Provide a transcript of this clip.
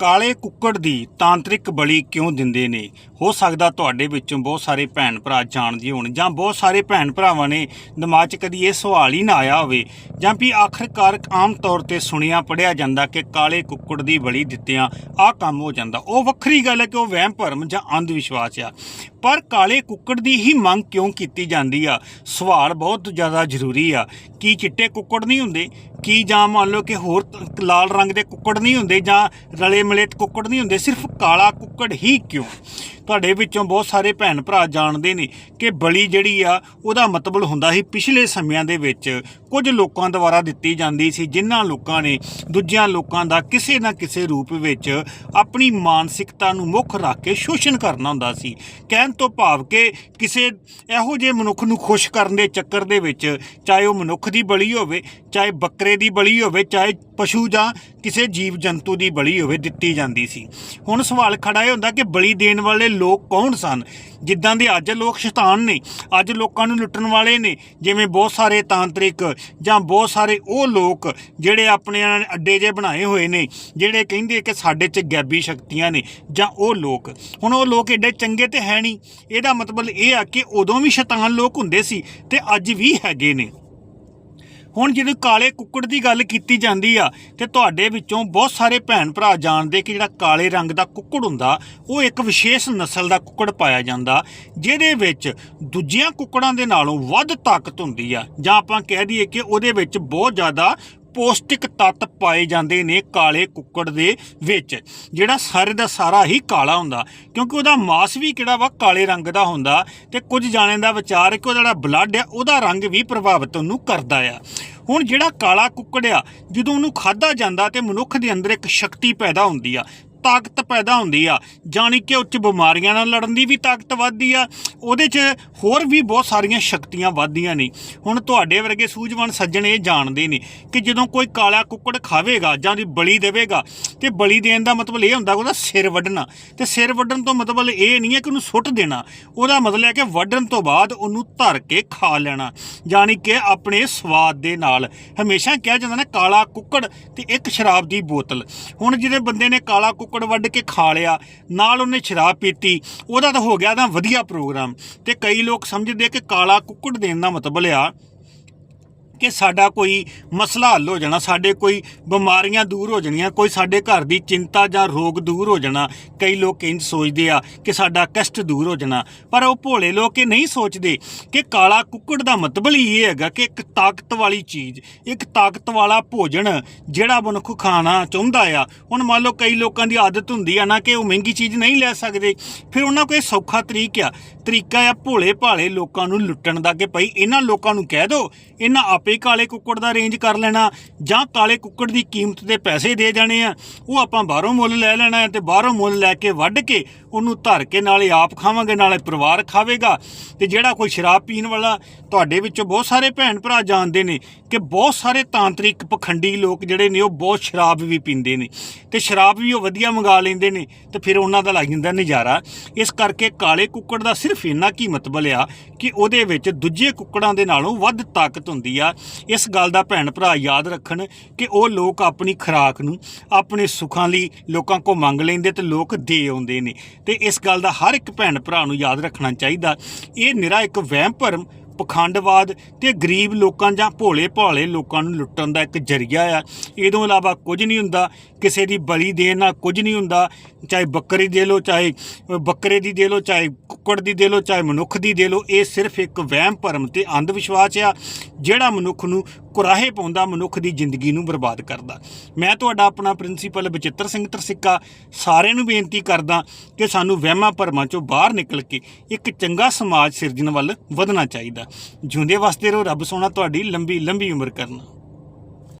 ਕਾਲੇ ਕੁੱਕੜ ਦੀ ਤਾਂਤਰਿਕ ਬਲੀ ਕਿਉਂ ਦਿੰਦੇ ਨੇ? ਹੋ ਸਕਦਾ ਤੁਹਾਡੇ ਵਿੱਚੋਂ ਬਹੁਤ ਸਾਰੇ ਭੈਣ ਭਰਾ ਜਾਣਦੇ ਹੋਣ ਜਾਂ ਬਹੁਤ ਸਾਰੇ ਭੈਣ ਭਰਾਵਾਂ ਨੇ ਦਿਮਾਗ 'ਚ ਕਦੀ ਇਹ ਸਵਾਲ ਹੀ ਨਾ ਆਇਆ ਹੋਵੇ ਜਾਂ ਵੀ ਆਖਰਕਾਰ ਆਮ ਤੌਰ ਤੇ ਸੁਣਿਆ ਪੜਿਆ ਜਾਂਦਾ ਕਿ ਕਾਲੇ ਕੁੱਕੜ ਦੀ ਬਲੀ ਦਿੱਤਿਆਂ ਆਹ ਕੰਮ ਹੋ ਜਾਂਦਾ। ਉਹ ਵੱਖਰੀ ਗੱਲ ਹੈ ਕਿ ਉਹ ਵਹਿਮ ਭਰਮ ਜਾਂ ਅੰਧ ਵਿਸ਼ਵਾਸ ਆ। ਪਰ ਕਾਲੇ ਕੁੱਕੜ ਦੀ ਹੀ ਮੰਗ ਕਿਉਂ ਕੀਤੀ ਜਾਂਦੀ ਆ? ਸਵਾਲ ਬਹੁਤ ਜ਼ਿਆਦਾ ਜ਼ਰੂਰੀ ਆ। ਕੀ ਚਿੱਟੇ ਕੁੱਕੜ ਨਹੀਂ ਹੁੰਦੇ? ਕੀ ਜਾਂ ਮੰਨ ਲਓ ਕਿ ਹੋਰ ਲਾਲ ਰੰਗ ਦੇ ਕੁੱਕੜ ਨਹੀਂ ਹੁੰਦੇ ਜਾਂ ਰਲੇ ਮਿਲੇ ਕੁੱਕੜ ਨਹੀਂ ਹੁੰਦੇ, ਸਿਰਫ ਕਾਲਾ ਕੁੱਕੜ ਹੀ ਕਿਉਂ? ਤੁਹਾਡੇ ਵਿੱਚੋਂ ਬਹੁਤ ਸਾਰੇ ਭੈਣ ਭਰਾ ਜਾਣਦੇ ਨੇ ਕਿ ਬਲੀ ਜਿਹੜੀ ਆ, ਉਹਦਾ ਮਤਲਬ ਹੁੰਦਾ ਸੀ ਪਿਛਲੇ ਸਮਿਆਂ ਦੇ ਵਿੱਚ ਕੁਝ ਲੋਕਾਂ ਦੁਆਰਾ ਦਿੱਤੀ ਜਾਂਦੀ ਸੀ, ਜਿਨ੍ਹਾਂ ਲੋਕਾਂ ਨੇ ਦੂਜਿਆਂ ਲੋਕਾਂ ਦਾ ਕਿਸੇ ਨਾ ਕਿਸੇ ਰੂਪ ਵਿੱਚ ਆਪਣੀ ਮਾਨਸਿਕਤਾ ਨੂੰ ਮੁੱਖ ਰੱਖ ਕੇ ਸ਼ੋਸ਼ਣ ਕਰਨਾ ਹੁੰਦਾ ਸੀ। ਕਹਿਣ ਤੋਂ ਭਾਵ ਕਿ ਕਿਸੇ ਇਹੋ ਜਿਹੇ ਮਨੁੱਖ ਨੂੰ ਖੁਸ਼ ਕਰਨ ਦੇ ਚੱਕਰ ਦੇ ਵਿੱਚ ਚਾਹੇ ਉਹ ਮਨੁੱਖ ਦੀ ਬਲੀ ਹੋਵੇ, ਚਾਹੇ ਬੱਕਰੇ ਦੀ ਬਲੀ ਹੋਵੇ, ਚਾਹੇ ਪਸ਼ੂ ਜਾਂ ਕਿਸੇ ਜੀਵ ਜੰਤੂ ਦੀ ਬਲੀ ਹੋਵੇ ਦਿੱਤੀ ਜਾਂਦੀ ਸੀ। ਹੁਣ ਸਵਾਲ ਖੜਾ ਇਹ ਹੁੰਦਾ ਕਿ ਬਲੀ ਦੇਣ ਵਾਲੇ ਲੋਕ ਕੌਣ ਸਨ? ਜਿੱਦਾਂ ਦੇ ਅੱਜ ਲੋਕ ਸ਼ੈਤਾਨ ਨੇ, ਅੱਜ ਲੋਕਾਂ ਨੂੰ ਲੁੱਟਣ ਵਾਲੇ ਨੇ, ਜਿਵੇਂ ਬਹੁਤ ਸਾਰੇ ਤਾਂਤਰਿਕ ਜਾਂ ਬਹੁਤ ਸਾਰੇ ਉਹ ਲੋਕ ਜਿਹੜੇ ਆਪਣੇ ਅੱਡੇ ਜੇ ਬਣਾਏ ਹੋਏ ਨੇ, ਜਿਹੜੇ ਕਹਿੰਦੇ ਕਿ ਸਾਡੇ 'ਚ ਗੈਬੀ ਸ਼ਕਤੀਆਂ ਨੇ, ਜਾਂ ਉਹ ਲੋਕ। ਹੁਣ ਉਹ ਲੋਕ ਏਡੇ ਚੰਗੇ ਤੇ ਹੈ ਨਹੀਂ। ਇਹਦਾ ਮਤਲਬ ਇਹ ਆ ਕਿ ਉਦੋਂ ਵੀ ਸ਼ੈਤਾਨ ਲੋਕ ਹੁੰਦੇ ਸੀ ਤੇ ਅੱਜ ਵੀ ਹੈਗੇ ਨੇ। ਹੁਣ ਜਦੋਂ ਕਾਲੇ ਕੁੱਕੜ ਦੀ ਗੱਲ ਕੀਤੀ ਜਾਂਦੀ ਆ, ਤੇ ਤੁਹਾਡੇ ਵਿੱਚੋਂ ਬਹੁਤ ਸਾਰੇ ਭੈਣ ਭਰਾ ਜਾਣਦੇ ਕਿ ਜਿਹੜਾ ਕਾਲੇ ਰੰਗ ਦਾ ਕੁੱਕੜ ਹੁੰਦਾ, ਉਹ ਇੱਕ ਵਿਸ਼ੇਸ਼ ਨਸਲ ਦਾ ਕੁੱਕੜ ਪਾਇਆ ਜਾਂਦਾ, ਜਿਹਦੇ ਵਿੱਚ ਦੂਜੀਆਂ ਕੁੱਕੜਾਂ ਦੇ ਨਾਲੋਂ ਵੱਧ ਤਾਕਤ ਹੁੰਦੀ ਆ। ਜਾਂ ਆਪਾਂ ਕਹਿ ਦਈਏ ਕਿ ਉਹਦੇ ਵਿੱਚ ਬਹੁਤ ਜ਼ਿਆਦਾ ਪੌਸ਼ਟਿਕ ਤੱਤ ਪਾਏ ਜਾਂਦੇ ਨੇ ਕਾਲੇ ਕੁੱਕੜ ਦੇ ਵਿੱਚ, ਜਿਹੜਾ ਸਾਰੇ ਦਾ ਸਾਰਾ ਹੀ ਕਾਲਾ ਹੁੰਦਾ। ਕਿਉਂਕਿ ਉਹਦਾ ਮਾਸ ਵੀ ਕਿਹੜਾ ਵਾ? ਕਾਲੇ ਰੰਗ ਦਾ ਹੁੰਦਾ ਤੇ ਕੁਝ ਜਾਣਿਆਂ ਦਾ ਵਿਚਾਰ ਹੈ ਕਿ ਉਹਦਾ ਜਿਹੜਾ ਬਲੱਡ ਆ ਉਹਦਾ ਰੰਗ ਵੀ ਪ੍ਰਭਾਵਿਤ ਉਹਨੂੰ ਕਰਦਾ ਆ। ਹੁਣ ਜਿਹੜਾ ਕਾਲਾ ਕੁੱਕੜ ਆ, ਜਦੋਂ ਉਹਨੂੰ ਖਾਦਾ ਜਾਂਦਾ ਤੇ ਮਨੁੱਖ ਦੇ ਅੰਦਰ ਇੱਕ ਸ਼ਕਤੀ ਪੈਦਾ ਹੁੰਦੀ ਆ ਤਾਕਤ ਪੈਦਾ ਹੁੰਦੀ ਆ, ਜਾਣੀ ਕਿ ਉੱਚ ਬਿਮਾਰੀਆਂ ਨਾਲ ਲੜਨ ਦੀ ਵੀ ਤਾਕਤ ਵੱਧਦੀ ਆ, ਉਹਦੇ 'ਚ ਹੋਰ ਵੀ ਬਹੁਤ ਸਾਰੀਆਂ ਸ਼ਕਤੀਆਂ ਵੱਧਦੀਆਂ ਨੇ। ਹੁਣ ਤੁਹਾਡੇ ਵਰਗੇ ਸੂਝਵਾਨ ਸੱਜਣ ਇਹ ਜਾਣਦੇ ਨੇ ਕਿ ਜਦੋਂ ਕੋਈ ਕਾਲਾ ਕੁੱਕੜ ਖਾਵੇਗਾ ਜਾਂ ਦੀ ਬਲੀ ਦੇਵੇਗਾ, ਤੇ ਬਲੀ ਦੇਣ ਦਾ ਮਤਲਬ ਇਹ ਹੁੰਦਾ ਕਿ ਉਹਦਾ ਸਿਰ ਵੱਢਣਾ। ਤੇ ਸਿਰ ਵੱਢਣ ਤੋਂ ਮਤਲਬ ਇਹ ਨਹੀਂ ਹੈ ਕਿ ਉਹਨੂੰ ਸੁੱਟ ਦੇਣਾ। ਉਹਦਾ ਮਤਲਬ ਹੈ ਕਿ ਵੱਢਣ ਤੋਂ ਬਾਅਦ ਉਹਨੂੰ ਧਰ ਕੇ ਖਾ ਲੈਣਾ, ਜਾਣੀ ਕਿ ਆਪਣੇ ਸਵਾਦ ਦੇ ਨਾਲ। ਹਮੇਸ਼ਾ ਕਿਹਾ ਜਾਂਦਾ ਨਾ ਕਾਲਾ ਕੁੱਕੜ ਤੇ ਇੱਕ ਸ਼ਰਾਬ ਦੀ ਬੋਤਲ। ਹੁਣ ਜਿਹਦੇ ਬੰਦੇ ਨੇ ਕਾਲਾ ਕੁੱਕੜ ਕੁੱਕੜ ਵੱਢ ਕੇ ਖਾ ਲਿਆ, ਨਾਲ ਉਹਨੇ ਸ਼ਰਾਬ ਪੀਤੀ। ਉਹਦਾ ਤਾਂ ਹੋ ਗਿਆ ਤਾਂ ਵਧੀਆ ਪ੍ਰੋਗਰਾਮ। ਤੇ ਕਈ ਲੋਕ ਸਮਝਦੇ ਕਿ ਕਾਲਾ ਕੁੱਕੜ ਦੇਣ ਦਾ ਮਤਲਬ ਆ। ਕਿ ਸਾਡਾ ਕੋਈ ਮਸਲਾ ਹੱਲ ਹੋ ਜਾਣਾ, ਸਾਡੇ ਕੋਈ ਬਿਮਾਰੀਆਂ ਦੂਰ ਹੋ ਜਾਣੀਆਂ, ਕੋਈ ਸਾਡੇ ਘਰ ਦੀ ਚਿੰਤਾ ਜਾਂ ਰੋਗ ਦੂਰ ਹੋ ਜਾਣਾ, ਕਈ ਲੋਕ ਇੰਜ ਸੋਚਦੇ ਆ ਕਿ ਸਾਡਾ ਕਸ਼ਟ ਦੂਰ ਹੋ ਜਾਣਾ। ਪਰ ਉਹ ਭੋਲੇ ਲੋਕ ਇਹ ਨਹੀਂ ਸੋਚਦੇ ਕਿ ਕਾਲਾ ਕੁੱਕੜ ਦਾ ਮਤਲਬ ਹੀ ਇਹ ਹੈਗਾ ਕਿ ਇੱਕ ਤਾਕਤ ਵਾਲੀ ਚੀਜ਼, ਇੱਕ ਤਾਕਤ ਵਾਲਾ ਭੋਜਨ ਜਿਹੜਾ ਮਨੁੱਖ ਖਾਣਾ ਚਾਹੁੰਦਾ ਆ। ਹੁਣ ਮੰਨ ਲਓ ਕਈ ਲੋਕਾਂ ਦੀ ਆਦਤ ਹੁੰਦੀ ਆ ਨਾ ਕਿ ਉਹ ਮਹਿੰਗੀ ਚੀਜ਼ ਨਹੀਂ ਲੈ ਸਕਦੇ, ਫਿਰ ਉਹਨਾਂ ਕੋਲ ਸੌਖਾ ਤਰੀਕ ਆ। ਤਰੀਕਾ ਆ ਭੋਲੇ ਭਾਲੇ ਲੋਕਾਂ ਨੂੰ ਲੁੱਟਣ ਦਾ ਕਿ ਭਾਈ ਇਹਨਾਂ ਲੋਕਾਂ ਨੂੰ ਕਹਿ ਦਿਓ ਇਹਨਾਂ ਆਪੇ ਹੀ ਕਾਲੇ ਕੁੱਕੜ ਦਾ ਰੇਂਜ ਕਰ ਲੈਣਾ ਜਾਂ ਕਾਲੇ ਕੁੱਕੜ ਦੀ ਕੀਮਤ ਦੇ ਪੈਸੇ ਦੇ ਜਾਣੇ ਆ, ਉਹ ਆਪਾਂ ਬਾਹਰੋਂ ਮੁੱਲ ਲੈ ਲੈਣਾ ਹੈ ਤੇ ਬਾਹਰੋਂ ਮੁੱਲ ਲੈ ਕੇ ਵੱਢ ਕੇ ਉਹਨੂੰ ਧਰ ਕੇ ਨਾਲੇ ਆਪ ਖਾਵਾਂਗੇ, ਨਾਲੇ ਪਰਿਵਾਰ ਖਾਵੇਗਾ। ਤੇ ਜਿਹੜਾ ਕੋਈ ਸ਼ਰਾਬ ਪੀਣ ਵਾਲਾ, ਤੁਹਾਡੇ ਵਿੱਚੋਂ ਬਹੁਤ ਸਾਰੇ ਭੈਣ ਭਰਾ ਜਾਣਦੇ ਨੇ ਕਿ ਬਹੁਤ ਸਾਰੇ ਤਾਂਤਰਿਕ ਪਖੰਡੀ ਲੋਕ ਜਿਹੜੇ ਨੇ, ਉਹ ਬਹੁਤ ਸ਼ਰਾਬ ਵੀ ਪੀਂਦੇ ਨੇ। ਤੇ ਸ਼ਰਾਬ ਵੀ ਉਹ ਵਧੀਆ ਮੰਗਾ ਲੈਂਦੇ ਨੇ ਤੇ ਫਿਰ ਉਹਨਾਂ ਦਾ ਲੱਗ ਜਾਂਦਾ ਨਜ਼ਾਰਾ। ਇਸ ਕਰਕੇ ਕਾਲੇ ਕੁੱਕੜ ਦਾ ਸਿਰਫ ਇੰਨਾ ਕੀਮਤ ਬਲਿਆ ਕਿ ਉਹਦੇ ਵਿੱਚ ਦੂਜੇ ਕੁੱਕੜਾਂ ਦੇ ਨਾਲੋਂ ਵੱਧ ਤਾਕਤ ਹੁੰਦੀ ਆ। ਇਸ ਗੱਲ ਦਾ ਭੈਣ ਭਰਾ ਯਾਦ ਰੱਖਣ ਕਿ ਉਹ ਲੋਕ ਆਪਣੀ ਖੁਰਾਕ ਨੂੰ ਆਪਣੇ ਸੁੱਖਾਂ ਲਈ ਲੋਕਾਂ ਕੋ ਮੰਗ ਲੈਂਦੇ ਤੇ ਲੋਕ ਦੇ ਆਉਂਦੇ ਨੇ। ਤੇ ਇਸ ਗੱਲ ਦਾ ਹਰ ਇੱਕ ਭੈਣ ਭਰਾ ਨੂੰ ਯਾਦ ਰੱਖਣਾ ਚਾਹੀਦਾ। ਇਹ ਨਿਰਾ ਇੱਕ ਵਹਿਮ ਭਰਮ ਪਖੰਡਵਾਦ ਤੇ ਗਰੀਬ ਲੋਕਾਂ ਜਾਂ ਭੋਲੇ ਭਾਲੇ ਲੋਕਾਂ ਨੂੰ ਲੁੱਟਣ ਦਾ ਇੱਕ ਜਰੀਆ ਆ। ਇਹ ਤੋਂ ਇਲਾਵਾ ਕੁਝ ਨਹੀਂ ਹੁੰਦਾ, ਕਿਸੇ ਦੀ ਬਲੀ ਦੇਣ ਨਾਲ ਕੁਝ ਨਹੀਂ ਹੁੰਦਾ, ਚਾਹੇ ਬੱਕਰੀ ਦੇ ਲੋ ਚਾਹੇ ਬੱਕਰੇ ਦੀ ਦੇ ਲੋ ਚਾਹੇ ਕੁੱਕੜ ਦੀ ਦੇ ਲੋ ਚਾਹੇ ਮਨੁੱਖ ਦੀ ਦੇ ਲੋ ਇਹ ਸਿਰਫ ਇੱਕ ਵਹਿਮ, ਭਰਮ ਤੇ ਅੰਧ ਵਿਸ਼ਵਾਸ ਆ, ਜਿਹੜਾ ਮਨੁੱਖ ਨੂੰ ਕੁਰਾਹੇ ਪਾਉਂਦਾ, ਮਨੁੱਖ ਦੀ ਜ਼ਿੰਦਗੀ ਨੂੰ ਬਰਬਾਦ ਕਰਦਾ। ਮੈਂ ਤੁਹਾਡਾ ਆਪਣਾ ਪ੍ਰਿੰਸੀਪਲ ਬਚਿੱਤਰ ਸਿੰਘ ਤਰਸਿੱਕਾ ਸਾਰਿਆਂ ਨੂੰ ਬੇਨਤੀ ਕਰਦਾ ਕਿ ਸਾਨੂੰ ਵਹਿਮਾਂ ਭਰਮਾਂ ਚੋਂ ਬਾਹਰ ਨਿਕਲ ਕੇ ਇੱਕ ਚੰਗਾ ਸਮਾਜ ਸਿਰਜਣ ਵੱਲ ਵਧਣਾ ਚਾਹੀਦਾ। ਜਿਉਂਦੇ ਵਸਦੇ ਰਹੋ ਰੱਬ ਸੋਹਣਾ ਤੁਹਾਡੀ ਲੰਬੀ ਲੰਬੀ ਉਮਰ ਕਰਨਾ।